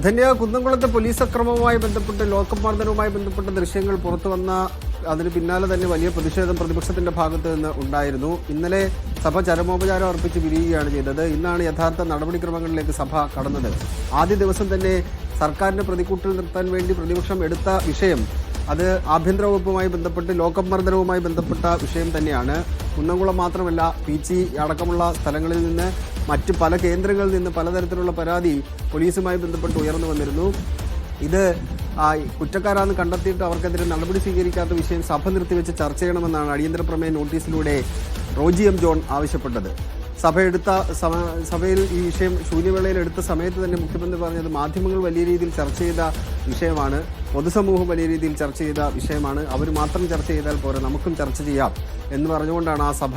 Dhanya കുന്നംകുളത്തെ police അക്രമവുമായി ബന്ധപ്പെട്ട് lockup മർദ്ദനവുമായി ബന്ധപ്പെട്ട ദൃശ്യങ്ങൾ പുറത്തു വന്ന അതിന് പിന്നാലെ തന്നെ വലിയ പ്രതിഷേധം പ്രതിപക്ഷത്തിന്റെ ഭാഗത്ത് നിന്ന് ഉണ്ടായിരുന്നു. ഇന്നലെ സഭ ചരമോപചാരം അർപ്പിച്ച് പിരിയുകയാണ് ചെയ്തത്. ഇന്നാണ് യഥാർത്ഥ നടപടിക്രമങ്ങളിലേക്ക് സഭ കടന്നത്. ആദ്യ ദിവസം തന്നെ സർക്കാരിന്റെ പ്രതിക്കൂട്ടിൽ നിർത്താൻ വേണ്ടി പ്രതിപക്ഷം എടുത്ത വിഷയം അത് ആഭ്യന്തര വകുപ്പുമായി ബന്ധപ്പെട്ട് ലോക്കപ്പ് മർദ്ദനവുമായി ബന്ധപ്പെട്ട വിഷയം തന്നെയാണ്. കുന്നംകുളം മാത്രമല്ല പീച്ചി അടക്കമുള്ള സ്ഥലങ്ങളിൽ നിന്ന് മറ്റ് പല കേന്ദ്രങ്ങളിൽ നിന്ന് പലതരത്തിലുള്ള പരാതി പോലീസുമായി ബന്ധപ്പെട്ട് ഉയർന്നു വന്നിരുന്നു. ഇത് കുറ്റക്കാരാന്ന് കണ്ടെത്തിയിട്ട് അവർക്കെതിരെ നടപടി സ്വീകരിക്കാത്ത വിഷയം സഭ നിർത്തിവെച്ച് ചർച്ച ചെയ്യണമെന്നാണ് അടിയന്തര പ്രമേയ നോട്ടീസിലൂടെ റോജി എം ജോൺ ആവശ്യപ്പെട്ടത്. സഭ എടുത്ത സഭയിൽ ഈ വിഷയം ശൂന്യവേളയിൽ എടുത്ത സമയത്ത് തന്നെ മുഖ്യമന്ത്രി പറഞ്ഞത് മാധ്യമങ്ങൾ വലിയ രീതിയിൽ ചർച്ച ചെയ്ത വിഷയമാണ് പൊതുസമൂഹം വലിയ രീതിയിൽ ചർച്ച ചെയ്ത വിഷയമാണ് അവർ മാത്രം ചർച്ച ചെയ്താൽ പോരെ നമുക്കും ചർച്ച ചെയ്യാം എന്ന് പറഞ്ഞുകൊണ്ടാണ് ആ സഭ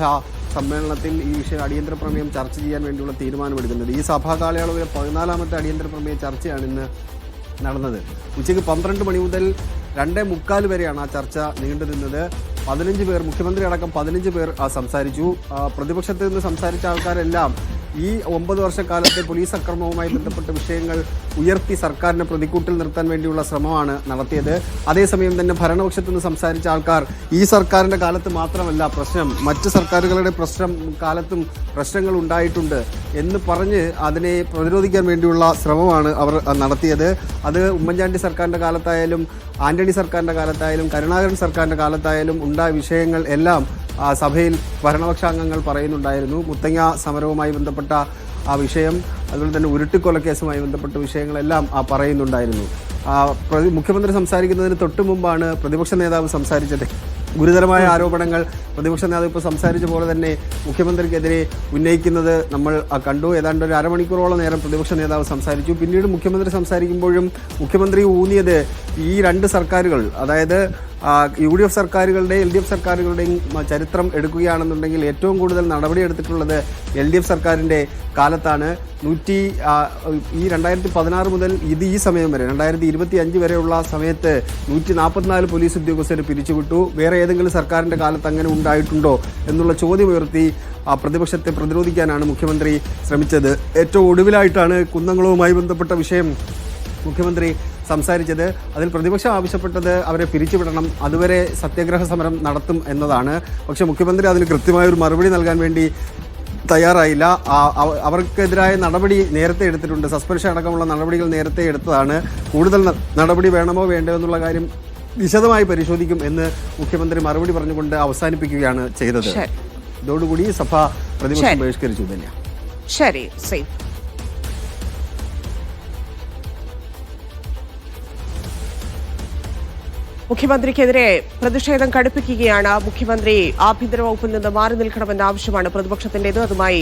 സമ്മേളനത്തിൽ ഈ വിഷയം അടിയന്തര പ്രമേയം ചർച്ച ചെയ്യാൻ വേണ്ടിയുള്ള തീരുമാനമെടുക്കുന്നത്. ഈ സഭാ കാലയളവിലെ പതിനാലാമത്തെ അടിയന്തര പ്രമേയ ചർച്ചയാണ് ഇന്ന് നടന്നത്. ഉച്ചയ്ക്ക് പന്ത്രണ്ട് മണി മുതൽ രണ്ടേ മുക്കാൽ വരെയാണ് ആ ചർച്ച നീണ്ടു നിന്നത് പതിനഞ്ച് പേർ മുഖ്യമന്ത്രി അടക്കം പതിനഞ്ച് പേർ സംസാരിച്ചു. പ്രതിപക്ഷത്ത് നിന്ന് സംസാരിച്ച ആൾക്കാരെല്ലാം ഈ ഒമ്പത് വർഷക്കാലത്തെ പോലീസ് അക്രമവുമായി ബന്ധപ്പെട്ട വിഷയങ്ങൾ ഉയർത്തി സർക്കാരിനെ പ്രതിക്കൂട്ടിൽ നിർത്താൻ വേണ്ടിയുള്ള ശ്രമമാണ് നടത്തിയത്. അതേസമയം തന്നെ ഭരണപക്ഷത്ത് നിന്ന് സംസാരിച്ച ആൾക്കാർ ഈ സർക്കാരിന്റെ കാലത്ത് മാത്രമല്ല പ്രശ്നം മറ്റ് സർക്കാരുകളുടെ പ്രശ്നം കാലത്തും പ്രശ്നങ്ങൾ ഉണ്ടായിട്ടുണ്ട് എന്ന് പറഞ്ഞ് അതിനെ പ്രതിരോധിക്കാൻ വേണ്ടിയുള്ള ശ്രമമാണ് അവർ നടത്തിയത്. അത് ഉമ്മൻചാണ്ടി സർക്കാരിന്റെ കാലത്തായാലും ആന്റണി സർക്കാരിന്റെ കാലത്തായാലും കരുണാകരൻ സർക്കാരിന്റെ കാലത്തായാലും ഉണ്ടായ വിഷയങ്ങൾ എല്ലാം സഭയിൽ ഭരണപക്ഷാംഗങ്ങൾ പറയുന്നുണ്ടായിരുന്നു. മുത്തങ്ങ സമരവുമായി ബന്ധപ്പെട്ട ആ വിഷയം അതുപോലെ തന്നെ ഉരുട്ടിക്കൊലക്കേസുമായി ബന്ധപ്പെട്ട വിഷയങ്ങളെല്ലാം ആ പറയുന്നുണ്ടായിരുന്നു. മുഖ്യമന്ത്രി സംസാരിക്കുന്നതിന് തൊട്ടു മുമ്പാണ് പ്രതിപക്ഷ നേതാവ് സംസാരിച്ചത്. ഗുരുതരമായ ആരോപണങ്ങൾ പ്രതിപക്ഷ നേതാവ് ഇപ്പോൾ സംസാരിച്ച പോലെ തന്നെ മുഖ്യമന്ത്രിക്കെതിരെ ഉന്നയിക്കുന്നത് നമ്മൾ കണ്ടു. ഏതാണ്ട് ഒരു അരമണിക്കൂറോളം നേരം പ്രതിപക്ഷ നേതാവ് സംസാരിച്ചു. പിന്നീട് മുഖ്യമന്ത്രി സംസാരിക്കുമ്പോഴും മുഖ്യമന്ത്രി ഊന്നിയത് ഈ രണ്ട് സർക്കാരുകൾ അതായത് യു ഡി എഫ് സർക്കാരുകളുടെ എൽ ഡി എഫ് സർക്കാരുകളുടെയും ചരിത്രം എടുക്കുകയാണെന്നുണ്ടെങ്കിൽ ഏറ്റവും കൂടുതൽ നടപടിയെടുത്തിട്ടുള്ളത് എൽ ഡി എഫ് സർക്കാരിന്റെ കാലത്താണ്. നൂറ്റി ഈ രണ്ടായിരത്തി പതിനാറ് മുതൽ ഇത് ഈ സമയം വരെ രണ്ടായിരത്തി ഇരുപത്തി അഞ്ച് വരെയുള്ള സമയത്ത് നൂറ്റി നാൽപ്പത്തിനാല് പോലീസ് ഉദ്യോഗസ്ഥരെ പിരിച്ചുവിട്ടു. വേറെ ഏതെങ്കിലും സർക്കാരിന്റെ കാലത്ത് അങ്ങനെ ഉണ്ടായിട്ടുണ്ടോ എന്നുള്ള ചോദ്യം ഉയർത്തി പ്രതിപക്ഷത്തെ പ്രതിരോധിക്കാനാണ് മുഖ്യമന്ത്രി ശ്രമിച്ചത്. ഏറ്റവും ഒടുവിലായിട്ടാണ് കുന്നംകുളവുമായി ബന്ധപ്പെട്ട വിഷയം. മുഖ്യമന്ത്രി സംസാരിച്ചത് അതിൽ പ്രതിപക്ഷം ആവശ്യപ്പെട്ടത് അവരെ പിരിച്ചുവിടണം അതുവരെ സത്യാഗ്രഹ സമരം നടത്തും എന്നതാണ്. പക്ഷേ മുഖ്യമന്ത്രി അതിന് കൃത്യമായ ഒരു മറുപടി നൽകാൻ വേണ്ടി തയ്യാറായില്ല. അവർക്കെതിരായ നടപടി നേരത്തെ എടുത്തിട്ടുണ്ട്. സസ്പെൻഷൻ അടക്കമുള്ള നടപടികൾ നേരത്തെ എടുത്തതാണ്. കൂടുതൽ നടപടി വേണമോ വേണ്ടോ എന്നുള്ള കാര്യം വിശദമായി പരിശോധിക്കും എന്ന് മുഖ്യമന്ത്രി മറുപടി പറഞ്ഞുകൊണ്ട് അവസാനിപ്പിക്കുകയാണ് ചെയ്തത്. ഇതോടുകൂടി സഭ പ്രതിപക്ഷം. ബഹിഷ്കരിച്ചു. തന്നെയാണ് ശരി. സേഫ്. മുഖ്യമന്ത്രിക്കെതിരെ പ്രതിഷേധം കടുപ്പിക്കുകയാണ്. മുഖ്യമന്ത്രി ആഭ്യന്തര വകുപ്പിൽ നിന്ന് മാറി നിൽക്കണമെന്ന ആവശ്യമാണ് പ്രതിപക്ഷത്തിന്റേത്. അതുമായി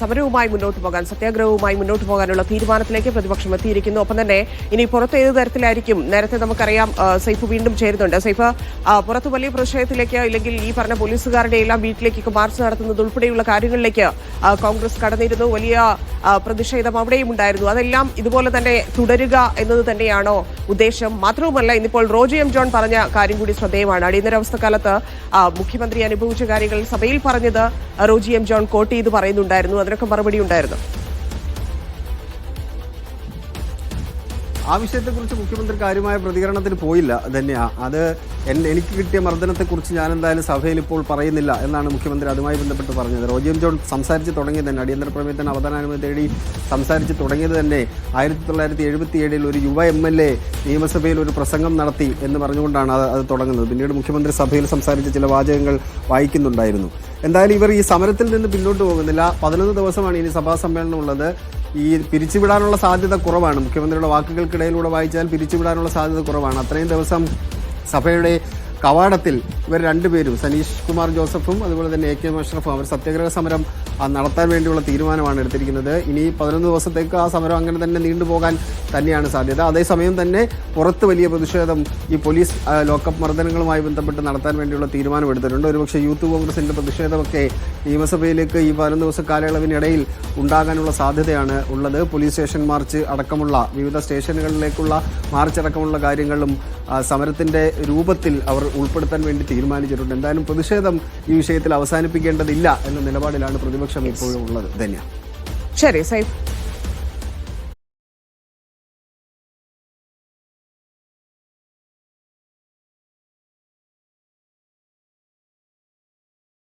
സമരവുമായി മുന്നോട്ട് പോകാൻ സത്യാഗ്രഹവുമായി മുന്നോട്ട് പോകാനുള്ള തീരുമാനത്തിലേക്ക് പ്രതിപക്ഷം എത്തിയിരിക്കുന്നു. ഒപ്പം തന്നെ ഇനി പുറത്ത് ഏത് തരത്തിലായിരിക്കും? നേരത്തെ നമുക്കറിയാം സൈഫ് വീണ്ടും ചേരുന്നുണ്ട്. സൈഫ് പുറത്ത് വലിയ പ്രതിഷേധത്തിലേക്ക് ഇല്ലെങ്കിൽ ഈ പറഞ്ഞ പോലീസുകാരുടെ എല്ലാം വീട്ടിലേക്കൊക്കെ മാർച്ച് നടത്തുന്നത് ഉൾപ്പെടെയുള്ള കാര്യങ്ങളിലേക്ക് കോൺഗ്രസ് കടന്നിരുന്നു. വലിയ പ്രതിഷേധം അവിടെയും ഉണ്ടായിരുന്നു. അതെല്ലാം ഇതുപോലെ തന്നെ തുടരുക എന്നത് തന്നെയാണോ ഉദ്ദേശം? മാത്രവുമല്ല ഇന്നിപ്പോൾ റോജി എം ജോൺ പറഞ്ഞ കാര്യം കൂടി ശ്രദ്ധേയമാണ്. അടിയന്തരാവസ്ഥ കാലത്ത് മുഖ്യമന്ത്രി അനുഭവിച്ച കാര്യങ്ങൾ സഭയിൽ പറഞ്ഞത് റോജി എം ജോൺ കോട്ട് ചെയ്ത് പറയുന്നുണ്ടായിരുന്നു. അതിനൊക്കെ മറുപടി ഉണ്ടായിരുന്നു. ആ വിഷയത്തെക്കുറിച്ച് മുഖ്യമന്ത്രി കാര്യമായ പ്രതികരണത്തിന് പോയില്ല. തന്നെയാ അത് എനിക്ക് കിട്ടിയ മർദ്ദനത്തെക്കുറിച്ച് ഞാൻ എന്തായാലും സഭയിൽ ഇപ്പോൾ പറയുന്നില്ല എന്നാണ് മുഖ്യമന്ത്രി അതുമായി ബന്ധപ്പെട്ട് പറഞ്ഞത്. റോജിയം ജോൺ സംസാരിച്ച് തുടങ്ങിയത് തന്നെ. അടിയന്തര പ്രമേയത്തിന് അവതാനാനുമതി തേടി സംസാരിച്ച് തുടങ്ങിയത് തന്നെ ആയിരത്തി തൊള്ളായിരത്തി എഴുപത്തി ഏഴിൽ ഒരു യുവ എം എൽ എ നിയമസഭയിൽ ഒരു പ്രസംഗം നടത്തി എന്ന് പറഞ്ഞുകൊണ്ടാണ് അത് അത് തുടങ്ങുന്നത്. പിന്നീട് മുഖ്യമന്ത്രി സഭയിൽ സംസാരിച്ച ചില വാചകങ്ങൾ വായിക്കുന്നുണ്ടായിരുന്നു. എന്തായാലും ഇവർ ഈ സമരത്തിൽ നിന്ന് പിന്നോട്ട് പോകുന്നില്ല. പതിനൊന്ന് ദിവസമാണ് ഇനി സഭാ സമ്മേളനം ഉള്ളത്. ഈ പിരിച്ചുവിടാനുള്ള സാധ്യത കുറവാണ്. മുഖ്യമന്ത്രിയുടെ വാക്കുകൾക്കിടയിലൂടെ വായിച്ചാൽ പിരിച്ചുവിടാനുള്ള സാധ്യത കുറവാണ്. അത്രയും ദിവസം സഭയുടെ കവാടത്തിൽ ഇവർ രണ്ടുപേരും സനീഷ് കുമാർ ജോസഫും അതുപോലെ തന്നെ എ കെ മഷ്റഫും അവർ സത്യാഗ്രഹ സമരം നടത്താൻ വേണ്ടിയുള്ള തീരുമാനമാണ് എടുത്തിരിക്കുന്നത്. ഇനി പതിനൊന്ന് ദിവസത്തേക്ക് ആ സമരം അങ്ങനെ തന്നെ നീണ്ടുപോകാൻ തന്നെയാണ് സാധ്യത. അതേസമയം തന്നെ പുറത്ത് വലിയ പ്രതിഷേധം ഈ പോലീസ് ലോക്കപ്പ് മർദ്ദനങ്ങളുമായി ബന്ധപ്പെട്ട് നടത്താൻ വേണ്ടിയുള്ള തീരുമാനം എടുത്തിട്ടുണ്ട്. ഒരുപക്ഷെ യൂത്ത് കോൺഗ്രസിന്റെ പ്രതിഷേധമൊക്കെ നിയമസഭയിലേക്ക് ഈ പതിനൊന്ന് ദിവസ കാലയളവിനിടയിൽ ഉണ്ടാകാനുള്ള സാധ്യതയാണ് ഉള്ളത്. പോലീസ് സ്റ്റേഷൻ മാർച്ച് അടക്കമുള്ള വിവിധ സ്റ്റേഷനുകളിലേക്കുള്ള മാർച്ച് അടക്കമുള്ള കാര്യങ്ങളും സമരത്തിന്റെ രൂപത്തിൽ അവർ ഉൾപ്പെടുത്താൻ വേണ്ടി തീരുമാനിച്ചിട്ടുണ്ട്. എന്തായാലും പ്രതിഷേധം ഈ വിഷയത്തിൽ അവസാനിപ്പിക്കേണ്ടതില്ല എന്ന നിലപാടിലാണ് പ്രതിപക്ഷം ഇപ്പോഴും ഉള്ളത്. ധന്യ. ശരി സൈഫ്.